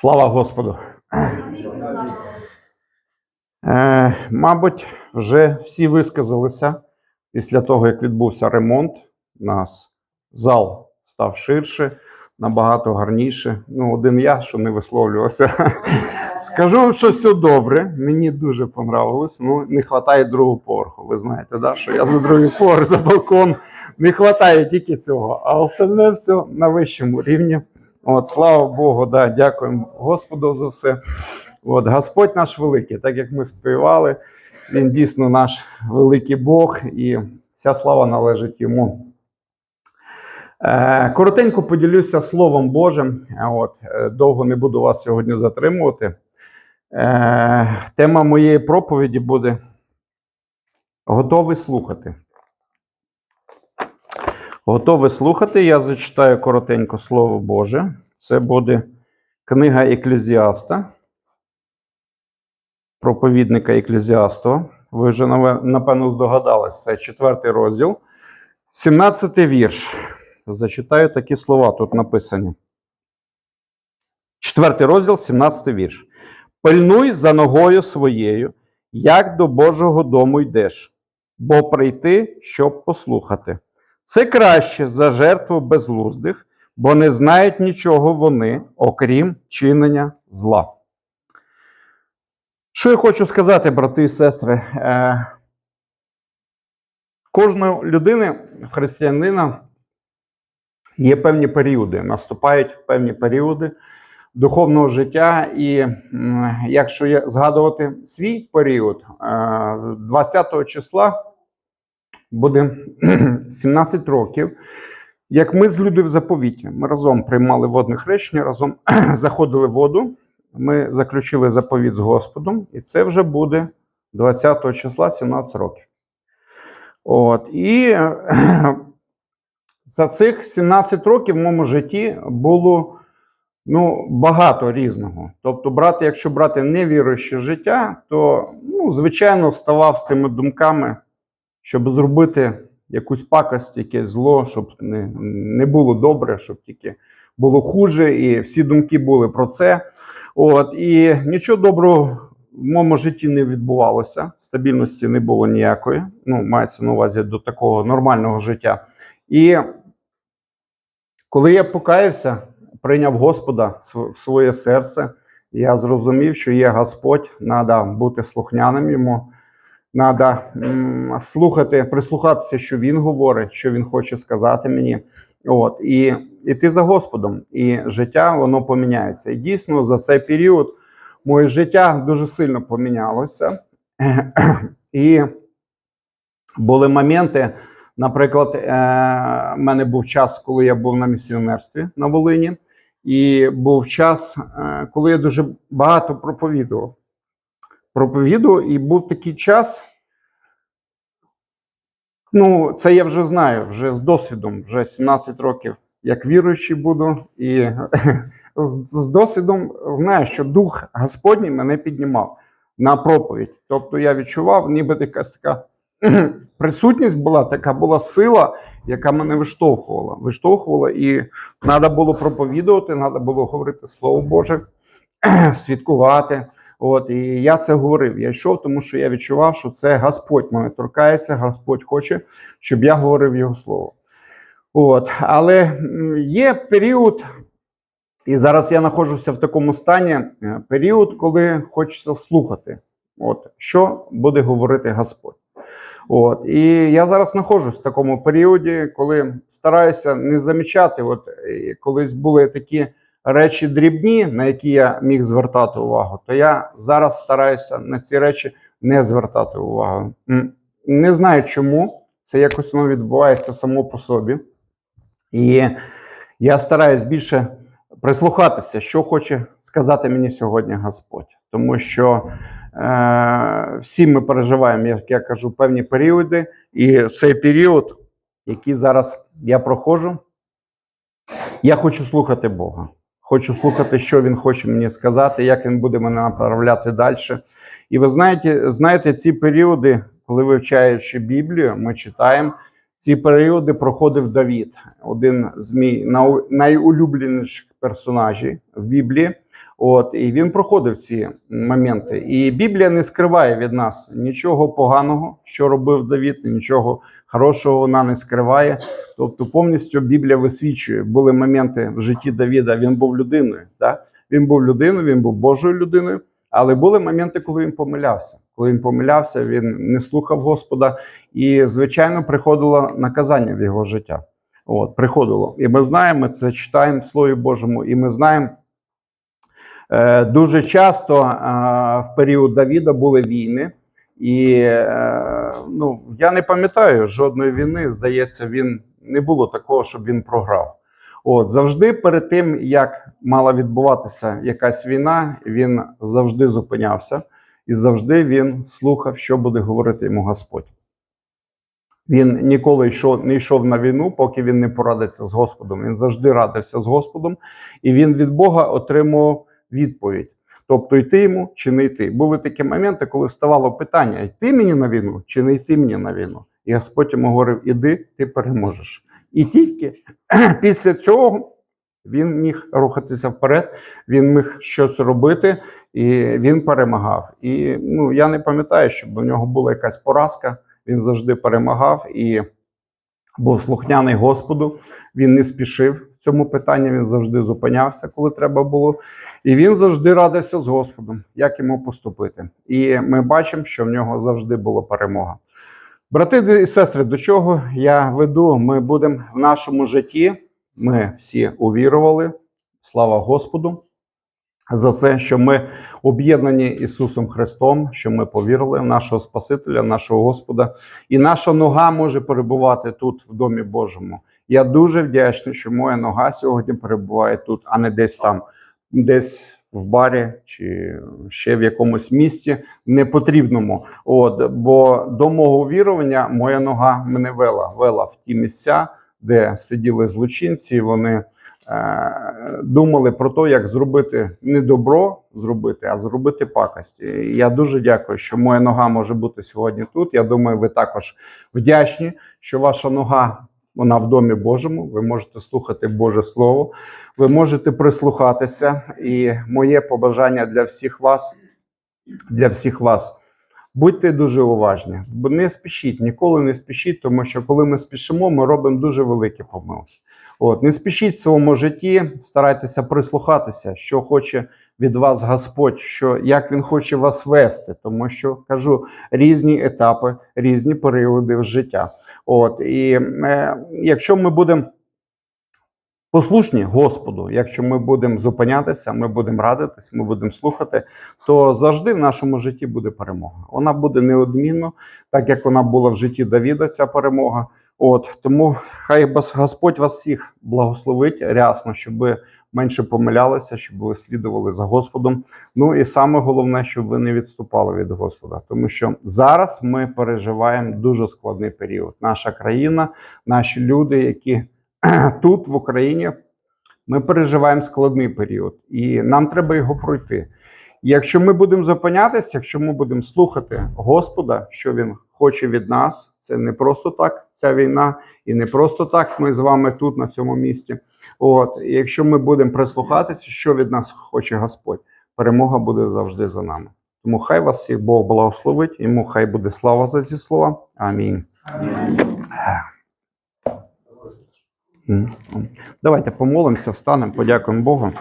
Слава Господу. Е, мабуть, вже всі висказалися після того, як відбувся ремонт. У нас зал став ширше, набагато гарніше. Ну, один я, що не висловлювався. Скажу що все добре. Мені дуже понравилось. Ну, не вистачає другого поверху. Ви знаєте, да? що я за другий поверх, за балкон. Не вистачає тільки цього. А остальне все на вищому рівні. От, слава Богу, да, дякуємо Господу за все. От, Господь наш великий, так як ми співали, Він дійсно наш великий Бог, і вся слава належить йому. Е, коротенько поділюся Словом Божим. Е, От, е, довго не буду вас сьогодні затримувати. Е, тема моєї проповіді буде Готовий слухати. Готовий слухати. Я зачитаю коротенько Слово Боже. Це буде книга Еклезіаста, проповідника Еклезіаста. Ви вже напевно здогадались, це четвертий розділ. 17 вірш. Зачитаю такі слова тут написані. Четвертий розділ, 17 вірш. Пильнуй за ногою своєю, як до Божого дому йдеш, бо прийти, щоб послухати. Це краще за жертву безглуздих, бо не знають нічого вони, окрім чинення зла. Що я хочу сказати, брати і сестри? Е, кожної людини, християнина, є певні періоди, наступають певні періоди духовного життя. І якщо згадувати свій період, е, 20 числа буде 17 років. Як ми з люди в заповіті, ми разом приймали водне хрещення, разом заходили в воду, ми заключили заповіт з Господом, і це вже буде 20 числа 17 років. От, і за цих 17 років в моєму житті було ну, багато різного. Тобто, брати, якщо брати невіруюче життя, то ну, звичайно ставав з тими думками, щоб зробити якусь пакость, якесь зло, щоб не, не було добре, щоб тільки було хуже, і всі думки були про це. От, і нічого доброго в моєму житті не відбувалося, стабільності не було ніякої. Ну, мається на увазі до такого нормального життя. І коли я покаявся, прийняв Господа в своє серце, я зрозумів, що є Господь, треба бути слухняним йому. Треба слухати, прислухатися, що він говорить, що він хоче сказати мені. От, І іти за Господом. І життя воно поміняється. І дійсно за цей період моє життя дуже сильно помінялося. І були моменти, наприклад, е, в мене був час, коли я був на місіонерстві на Волині, і був час, е, коли я дуже багато проповідував проповідував, і був такий час. Ну, це я вже знаю, вже з досвідом, вже 17 років, як віруючий буду, і з досвідом знаю, що Дух Господній мене піднімав на проповідь. Тобто я відчував, ніби якась така присутність була, така була сила, яка мене виштовхувала. Виштовхувала, і треба було проповідувати, треба було говорити Слово Боже, свідкувати. От, і я це говорив. Я йшов, тому що я відчував, що це Господь мене торкається, Господь хоче, щоб я говорив Його слово. От, але є період, і зараз я знаходжуся в такому стані, е, період, коли хочеться слухати, от, що буде говорити Господь. От, і я зараз знаходжусь в такому періоді, коли стараюся не замічати. От колись були такі речі дрібні, на які я міг звертати увагу, то я зараз стараюся на ці речі не звертати увагу. Не знаю чому. Це якось воно відбувається само по собі. І я стараюсь більше прислухатися, що хоче сказати мені сьогодні Господь. Тому що е, всі ми переживаємо, як я кажу, певні періоди. І цей період, який зараз я проходжу, я хочу слухати Бога. Хочу слухати, що він хоче мені сказати, як він буде мене направляти далі. І ви знаєте, знаєте, ці періоди, коли вивчаючи Біблію, ми читаємо ці періоди проходив Давід, один з мій найулюбленіших персонажів в Біблії. От і він проходив ці моменти. І Біблія не скриває від нас нічого поганого, що робив Давід, нічого хорошого вона не скриває. Тобто, повністю Біблія висвічує. Були моменти в житті Давіда. Він був людиною. Да? Він був людиною, він був Божою людиною. Але були моменти, коли він помилявся. Коли він помилявся, він не слухав Господа, і звичайно приходило наказання в його життя. От, приходило. І ми знаємо, це читаємо в Слові Божому, і ми знаємо. Е, дуже часто е, в період Давіда були війни, і е, ну, я не пам'ятаю жодної війни. Здається, він не було такого, щоб він програв. От завжди перед тим, як мала відбуватися якась війна, він завжди зупинявся і завжди він слухав, що буде говорити йому Господь. Він ніколи йшов, не йшов на війну, поки він не порадиться з Господом. Він завжди радився з Господом, і він від Бога отримував відповідь. Тобто йти йому чи не йти. Були такі моменти, коли ставало питання: йти мені на війну чи не йти мені на війну. І Господь йому говорив: іди, ти переможеш. І тільки після цього він міг рухатися вперед, він міг щось робити, і він перемагав. І ну, я не пам'ятаю, щоб у нього була якась поразка. Він завжди перемагав і був слухняний Господу. Він не спішив цьому питанні. Він завжди зупинявся, коли треба було. І він завжди радився з Господом, як йому поступити. І ми бачимо, що в нього завжди була перемога. Брати і сестри, до чого я веду? Ми будемо в нашому житті. Ми всі увірували. Слава Господу за це, що ми об'єднані Ісусом Христом, що ми повірили в нашого Спасителя, нашого Господа, і наша нога може перебувати тут, в Домі Божому. Я дуже вдячний, що моя нога сьогодні перебуває тут, а не десь там, десь в барі чи ще в якомусь місті непотрібному. От бо до мого вірування моя нога мене вела, вела в ті місця, де сиділи злочинці. Вони е, думали про те, як зробити не добро зробити, а зробити пакость. І Я дуже дякую, що моя нога може бути сьогодні тут. Я думаю, ви також вдячні, що ваша нога. Вона в домі Божому, ви можете слухати Боже Слово, ви можете прислухатися. І моє побажання для всіх вас, для всіх вас. Будьте дуже уважні, бо не спішіть, ніколи не спішіть, тому що коли ми спішимо, ми робимо дуже великі помилки. От не спішіть в своєму житті, старайтеся прислухатися, що хоче від вас Господь, що як він хоче вас вести, тому що кажу різні етапи, різні періоди в життя. От і е, якщо ми будемо послушні Господу, якщо ми будемо зупинятися, ми будемо радитись, ми будемо слухати, то завжди в нашому житті буде перемога. Вона буде неодмінно, так як вона була в житті Давіда, ця перемога. От тому хай Господь вас всіх благословить рясно, щоб ви менше помилялися, щоб ви слідували за Господом. Ну і саме головне, щоб ви не відступали від Господа, тому що зараз ми переживаємо дуже складний період. Наша країна, наші люди, які тут в Україні, ми переживаємо складний період, і нам треба його пройти. Якщо ми будемо зупинятися, якщо ми будемо слухати Господа, що Він хоче від нас, це не просто так ця війна, і не просто так ми з вами тут, на цьому місці. От, і якщо ми будемо прислухатися, що від нас хоче Господь, перемога буде завжди за нами. Тому хай вас всіх Бог благословить, йому хай буде слава за ці слова. Амінь. М. Давайте помолимося, встанемо, подякуємо Богу.